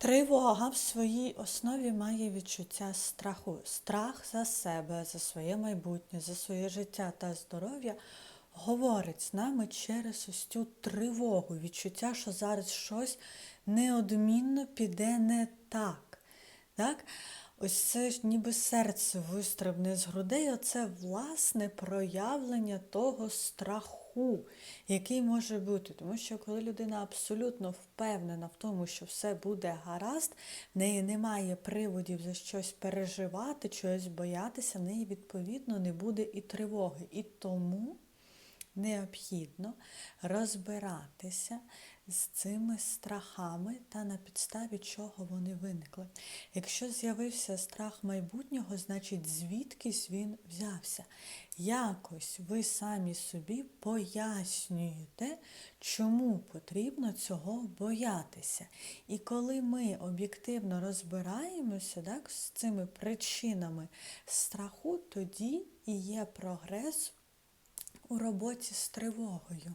Тривога в своїй основі має відчуття страху. Страх за себе, за своє майбутнє, за своє життя та здоров'я говорить з нами через ось цю тривогу, відчуття, що зараз щось неодмінно піде не так. так? Ось це ж ніби серце вистрибне з грудей, оце власне проявлення того страху, який може бути. Тому що коли людина абсолютно впевнена в тому, що все буде гаразд, в неї немає приводів за щось переживати, чогось боятися, в неї відповідно не буде і тривоги. І тому необхідно розбиратися з цими страхами та на підставі чого вони виникли. Якщо з'явився страх майбутнього, значить звідкись він взявся. Якось ви самі собі пояснюєте, чому потрібно цього боятися. І коли ми об'єктивно розбираємося так, з цими причинами страху, тоді і є прогрес у роботі з тривогою.